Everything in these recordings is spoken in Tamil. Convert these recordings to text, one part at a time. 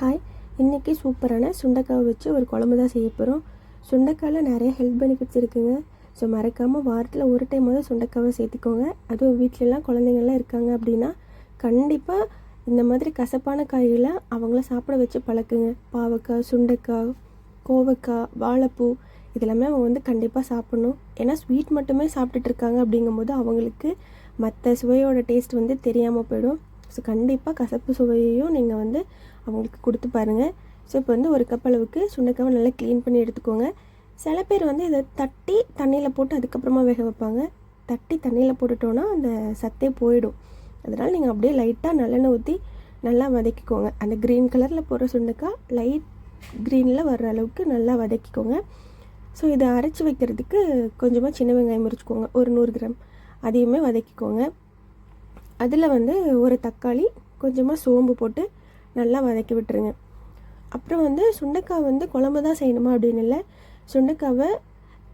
ஹாய் இன்றைக்கி சூப்பரான சுண்டைக்காவை வச்சு ஒரு குழம்பு தான் செய்ய போகிறோம் சுண்டைக்காயில் நிறைய ஹெல்த் பெனிஃபிட்ஸ் இருக்குங்க. ஸோ மறக்காமல் வாரத்தில் ஒரு டைமாவது சுண்டைக்காவை சேர்த்துக்கோங்க. அதுவும் வீட்டிலலாம் குழந்தைங்கள்லாம் இருக்காங்க அப்படின்னா கண்டிப்பாக இந்த மாதிரி கசப்பான காய்களை அவங்கள சாப்பிட வச்சு பழக்குங்க. பாவக்காய் சுண்டைக்காய் கோவக்காய் வாழைப்பூ இதெல்லாமே அவங்க வந்து கண்டிப்பாக சாப்பிட்ணும். ஏன்னா ஸ்வீட் மட்டுமே சாப்பிட்டுட்டு இருக்காங்க அப்படிங்கும்போது அவங்களுக்கு மற்ற சுவையோட டேஸ்ட் வந்து தெரியாமல் போயிடும். ஸோ கண்டிப்பாக கசப்பு சுவையையும் நீங்கள் வந்து அவங்களுக்கு கொடுத்து பாருங்கள் ஸோ இப்போ வந்து ஒரு கப் அளவுக்கு சுண்டைக்காவை நல்லா க்ளீன் பண்ணி எடுத்துக்கோங்க. சில பேர் வந்து இதை தட்டி தண்ணியில் போட்டு அதுக்கப்புறமா வேக வைப்பாங்க. தட்டி தண்ணியில் போட்டுட்டோன்னா அந்த சத்தே போயிடும். அதனால் நீங்கள் அப்படியே லைட்டாக நல்லெண்ணெய் ஊற்றி நல்லா வதக்கிக்கோங்க. அந்த க்ரீன் கலரில் போடுற சுண்டைக்காய் லைட் க்ரீனில் வர்ற அளவுக்கு நல்லா வதக்கிக்கோங்க. ஸோ இதை அரைச்சி வைக்கிறதுக்கு கொஞ்சமாக சின்ன வெங்காயம் முறிச்சிக்கோங்க. ஒரு நூறு கிராம். அதையுமே வதக்கிக்கோங்க. அதில் வந்து ஒரு தக்காளி கொஞ்சமாக சோம்பு போட்டு நல்லா வதக்கி விட்டுருங்க. அப்புறம் வந்து சுண்டைக்காய் வந்து குழம்பு தான் செய்யணுமா அப்படின்னு இல்லை. சுண்டைக்காவை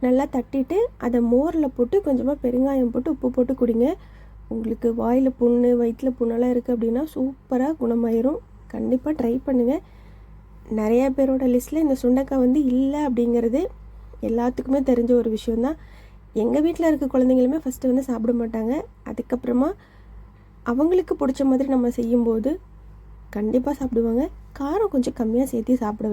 நல்லா தட்டிட்டு அதை மோரில் போட்டு கொஞ்சமாக பெருங்காயம் போட்டு உப்பு போட்டு குடிங்க. உங்களுக்கு வாயில் புண்ணு வயிற்றில் புண்ணெல்லாம் இருக்குது அப்படின்னா சூப்பராக குணமாயிரும். கண்டிப்பாக ட்ரை பண்ணுங்கள் நிறையா பேரோட லிஸ்ட்டில் இந்த சுண்டைக்காய் வந்து இல்லை அப்படிங்கிறது எல்லாத்துக்குமே தெரிஞ்ச ஒரு விஷயந்தான் எங்கள் வீட்டில் இருக்க குழந்தைங்களுமே ஃபஸ்ட்டு வந்து சாப்பிட மாட்டாங்க. அதுக்கப்புறமா அவங்களுக்கு பிடிச்ச மாதிரி நம்ம செய்யும்போது கண்டிப்பாக சாப்பிடுவாங்க. காரம் கொஞ்சம் கம்மியாக சேர்த்து சாப்பிட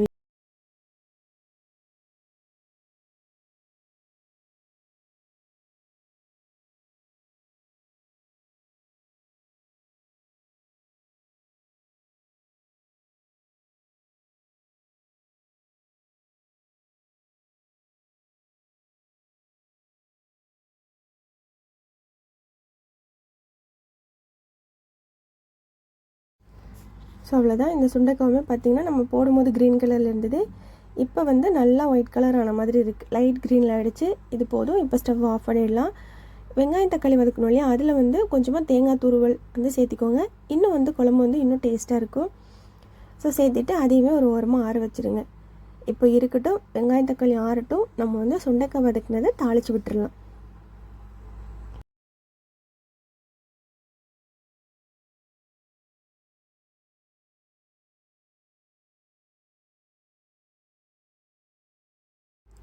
ஸோ அவ்வளோதான் இந்த சுண்டைக்காவுமே பார்த்திங்கன்னா நம்ம போடும்போது க்ரீன் கலரில் இருந்தது. இப்போ வந்து நல்லா ஒயிட் கலர் ஆன மாதிரி இருக்குது லைட் க்ரீனில் ஆகிடுச்சு இது போதும். இப்போ ஸ்டவ் ஆஃப் பண்ணிடலாம். வெங்காயம் தக்காளி வதக்கணும் இல்லையா? அதில் வந்து கொஞ்சமாக தேங்காய் துருவல் வந்து சேர்த்திக்கோங்க. இன்னும் வந்து குழம்பு வந்து இன்னும் டேஸ்ட்டாக இருக்கும். ஸோ சேர்த்துட்டு அதையுமே ஒரு ஓரமாக ஆற வச்சுருங்க. இப்போ இருக்கட்டும் வெங்காயம் தக்காளி ஆறட்டும். நம்ம வந்து சுண்டைக்காய் வதக்கினதை தாளித்து விட்டுடலாம்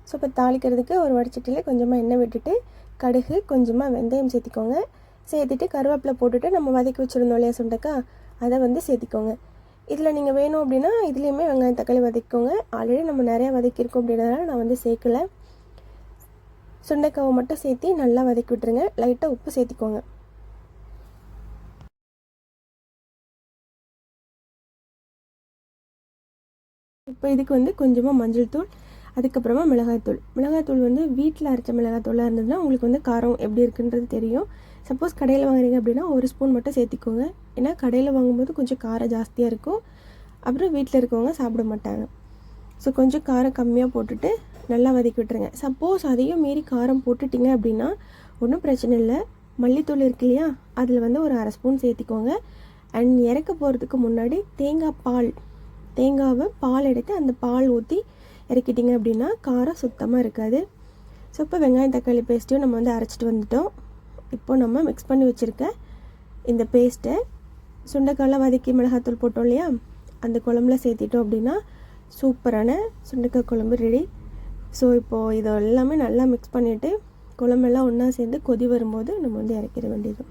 ஸோ இப்போ தாளிக்கிறதுக்கு ஒரு வடிச்சட்டியில் கொஞ்சமாக எண்ணெய் விட்டுட்டு கடுகு கொஞ்சமாக வெந்தயம் சேர்த்திக்கோங்க. சேர்த்துட்டு கருவேப்பிலை போட்டுட்டு நம்ம வதக்கி வச்சுருந்தோம் இல்லையா சுண்டக்கா? அதை வந்து சேர்த்திக்கோங்க. இதில் நீங்கள் வேணும் அப்படின்னா இதுலேயுமே வெங்காயம் தக்காளி வதக்கிக்கோங்க. ஆல்ரெடி நம்ம நிறையா வதக்கியிருக்கோம் அப்படின்றதுனால நான் வந்து சேர்க்கலை. சுண்டைக்காவை மட்டும் சேர்த்து நல்லா வதக்கி விட்டுருங்க. லைட்டாக உப்பு சேர்த்திக்கோங்க. இப்போ இதுக்கு வந்து கொஞ்சமாக மஞ்சள் தூள் அதுக்கப்புறமா மிளகாய்த்தூள். மிளகாய்த்தூள் வந்து வீட்டில் அரைச்ச மிளகாய்த்தூளாக இருந்ததுன்னா உங்களுக்கு வந்து காரம் எப்படி இருக்குன்றது தெரியும். சப்போஸ் கடையில் வாங்குறீங்க அப்படின்னா ஒரு ஸ்பூன் மட்டும் சேர்த்திக்கோங்க. ஏன்னா கடையில் வாங்கும்போது கொஞ்சம் காரம் ஜாஸ்தியாக இருக்கும். அப்புறம் வீட்டில் இருக்கவங்க சாப்பிட மாட்டாங்க. ஸோ கொஞ்சம் காரம் கம்மியாக போட்டுட்டு நல்லா வதக்கி விட்டுருங்க. சப்போஸ் அதையும் மீறி காரம் போட்டுட்டிங்க அப்படின்னா ஒன்றும் பிரச்சனை இல்லை. மல்லித்தூள் இருக்கு இல்லையா? அதில் வந்து ஒரு அரை ஸ்பூன் சேர்த்திக்கோங்க. அண்ட் இறக்க போகிறதுக்கு முன்னாடி தேங்காய் பால். தேங்காவை பால் எடுத்து அந்த பால் ஊற்றி இறக்கிட்டிங்க அப்படின்னா காரம் சுத்தமாக இருக்காது. ஸோ இப்போ வெங்காயம் தக்காளி பேஸ்ட்டையும் நம்ம வந்து அரைச்சிட்டு வந்துட்டோம். இப்போது நம்ம மிக்ஸ் பண்ணி வச்சுருக்க இந்த பேஸ்ட்டை சுண்டைக்காயெலாம் வதக்கி மிளகாத்தூள் போட்டோம் இல்லையா? அந்த குழம்புல சேர்த்திட்டோம் அப்படின்னா சூப்பரான சுண்டைக்காய் குழம்பு ரெடி ஸோ இப்போது இதை எல்லாமே நல்லா மிக்ஸ் பண்ணிவிட்டு குழம்பெல்லாம் ஒன்றா சேர்ந்து கொதி வரும்போது நம்ம வந்து இறக்கிட வேண்டியது.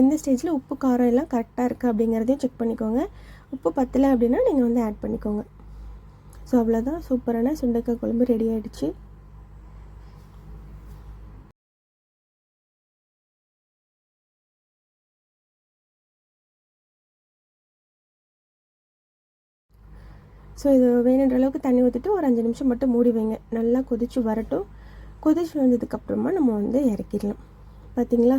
இந்த ஸ்டேஜில் உப்பு காரம் எல்லாம் கரெக்டாக இருக்குது அப்படிங்கிறதையும் செக் பண்ணிக்கோங்க. உப்பு பத்தலை அப்படின்னா நீங்கள் வந்து ஆட் பண்ணிக்கோங்க. ஸோ அவ்வளோதான் சூப்பரான சுண்டைக்காய் குழம்பு ரெடி ஆகிடுச்சு ஸோ இது வேணுன்ற அளவுக்கு தண்ணி ஊற்றிட்டு ஒரு அஞ்சு நிமிஷம் மட்டும் மூடி வைங்க. நல்லா கொதித்து வரட்டும். கொதிச்சு வந்ததுக்கப்புறமா நம்ம வந்து இறக்கிடலாம். பார்த்தீங்களா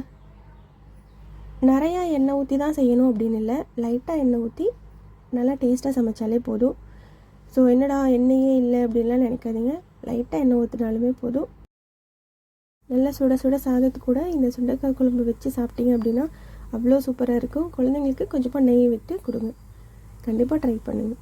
நிறையா எண்ணெய் ஊற்றி தான் செய்யணும் அப்படின்னு இல்லை. லைட்டாக எண்ணெய் ஊற்றி நல்லா டேஸ்ட்டாக சமைச்சாலே போதும். ஸோ என்னடா எண்ணெயே இல்லை அப்படின்லாம் நினைக்காதீங்க. லைட்டாக எண்ணெய் ஊற்றினாலுமே போதும். நல்லா சுட சுட சாதத்து கூட இந்த சுண்டைக்காய் குழம்பு வச்சு சாப்பிட்டீங்க அப்படின்னா அவ்வளோ சூப்பராக இருக்கும். குழந்தைங்களுக்கு கொஞ்சமாக நெய் விட்டு கொடுங்க. கண்டிப்பாக ட்ரை பண்ணுங்கள்